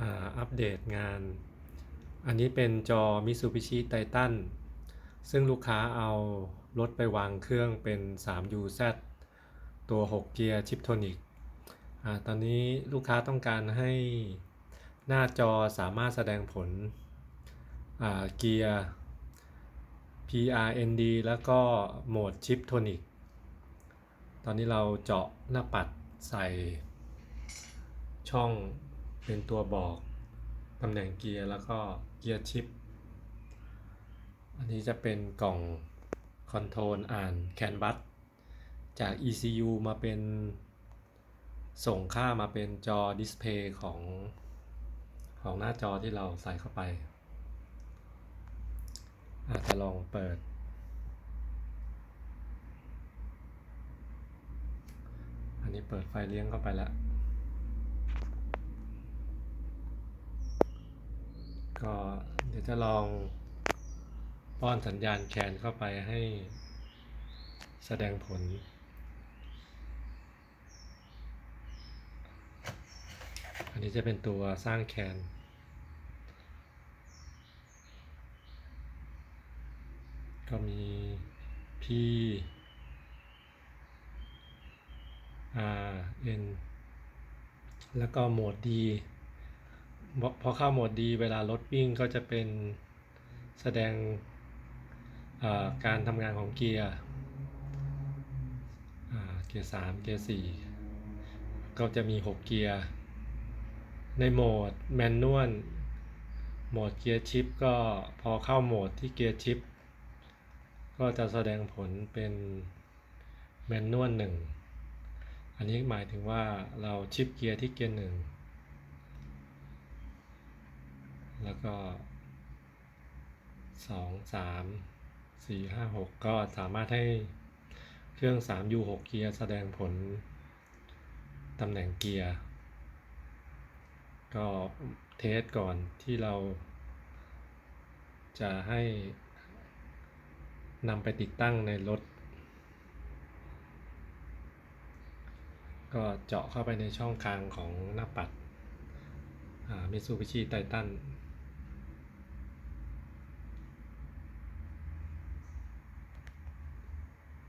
อ่าอัปเดตงาน อันนี้เป็นจอ Mitsubishi Titan ซึ่งลูกค้าเอารถไปวางเครื่องเป็น 3UZ ตัว 6 เกียร์ชิปโทนิกอ่าตอนนี้ลูกค้าต้องการให้หน้าจอสามารถแสดงผลอ่าเกียร์ PRND แล้วก็โหมดชิปโทนิกตอนนี้เราเจาะหน้าปัดใส่ช่อง เป็นตัวบอกตำแหน่งเกียร์แล้วก็เกียร์ชิป อันนี้จะเป็นกล่องคอนโทรลอ่านแคนวัสจาก ECU มาเป็นส่งค่ามาเป็นจอดิสเพย์ของของหน้าจอที่เราใส่เข้าไป อาจจะลองเปิด อันนี้เปิดไฟเลี้ยงเข้าไปแล้ว ก็เดี๋ยวจะลองป้อนสัญญาณแคนเข้าไปให้แสดงผล อันนี้จะเป็นตัวสร้างแคนก็มี P R N แล้วก็โหมด D พอเข้าโหมด D เวลารถวิ่งก็จะเป็นแสดงาการทำงานของเกียร์เกียร์สามเกียร์สี่ก็จะมี 6 เกียร์ ในโหมดแมนนวลโหมดเกียร์ชิปก็พอเข้าโหมดที่เกียร์ชิปก็จะแสดงผลเป็นแมนนวลหนึ่งอันนี้หมายถึงว่าเราชิปเกียร์ที่เกียร์หนึ่ง แล้วก็สองสามสี่ห้าหกก็สามารถให้เครื่อง 3U 6เกียร์แสดงผลตำแหน่งเกียร์ ก็เทสก่อนที่เราจะให้นำไปติดตั้งในรถ ก็เจาะเข้าไปในช่องกลางของหน้าปัดมิซูบิชิไททัน